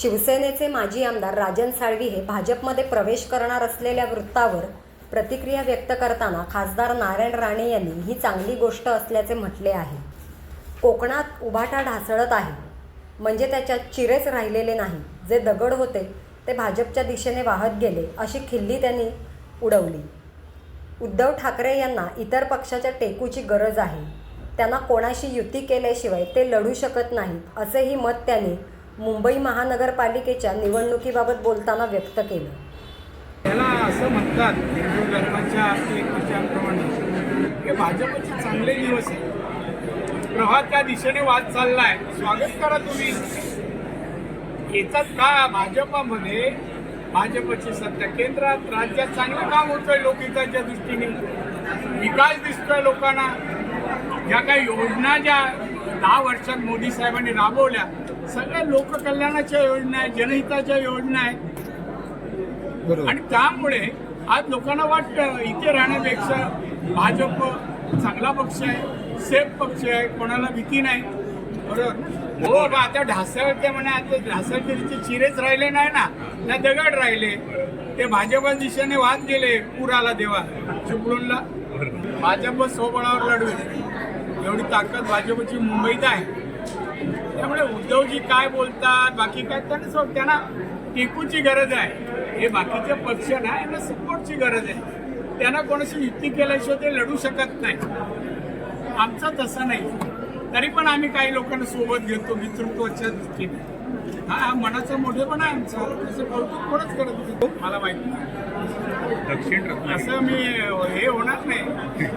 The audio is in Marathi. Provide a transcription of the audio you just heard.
शिवसेनेचे माजी आमदार राजन साळवी हे भाजपमध्ये प्रवेश करणार असलेल्या वृत्तावर प्रतिक्रिया व्यक्त करताना खासदार नारायण राणे यांनी ही चांगली गोष्ट असल्याचे म्हटले आहे. कोकणात उभाटा ढासळत आहे. म्हणजे त्याच्यात चिरेच राहिलेले नाही. जे दगड होते ते भाजपच्या दिशेने वाहत गेले अशी खिल्ली त्यांनी उडवली. उद्धव ठाकरे यांना इतर पक्षाच्या टेकूची गरज आहे. त्यांना कोणाशी युती केल्याशिवाय ते लढू शकत नाहीत असेही मत त्यांनी मुंबई महानगरपालिकेच्या निवडणुकीबाबत बोलताना व्यक्त केलं. त्याला असं म्हणतात हिंदू धर्माच्या विचारप्रमाणे की भाजपचे चांगले दिवस आहे प्रवाह त्या दिशेने वाद चाललाय. स्वागत करा तुम्ही. येतात का भाजपामध्ये? भाजपची सत्ता केंद्रात राज्यात चांगलं काम होतंय लोकहिताच्या दृष्टीने. विकास दिसतोय लोकांना. ज्या काही योजना ज्या दहा वर्षात मोदी साहेबांनी राबवल्या सगळ्या लोककल्याणाच्या योजना आहेत जनहिताच्या योजना आहेत. आणि त्यामुळे आज लोकांना वाटतं इथे राहण्यापेक्षा भाजप चांगला पक्ष आहे सेफ पक्ष आहे कोणाला भीती नाही. बरोबर? हो आता ढासळते म्हणा आता ढासळगिरीचे चिरेच राहिले नाही ना ना दगड राहिले. ते भाजप दिशेने वाद गेले पूर आला देवा चिपळूणला. भाजप सोबळावर लढवेल. एवढी ताकद भाजपची मुंबईत आहे. त्यामुळे उद्धवजी काय बोलतात बाकी काय त्यांना त्यांना टेकूची गरज आहे. हे बाकीचे पक्ष ना यांना सपोर्टची गरज आहे. त्यांना कोणाशी युती केल्याशिवाय ते लढू शकत नाही. आमचं तसं नाही. तरी पण आम्ही काही लोकांना सोबत घेतो मित्रत्वाच्या दृष्टीने. हा हा मनाचा मोठेपणा आहे आमचा. असं कौतुक कोणच करत. मला माहिती नाही. दक्षिण असं मी हे होणार नाही.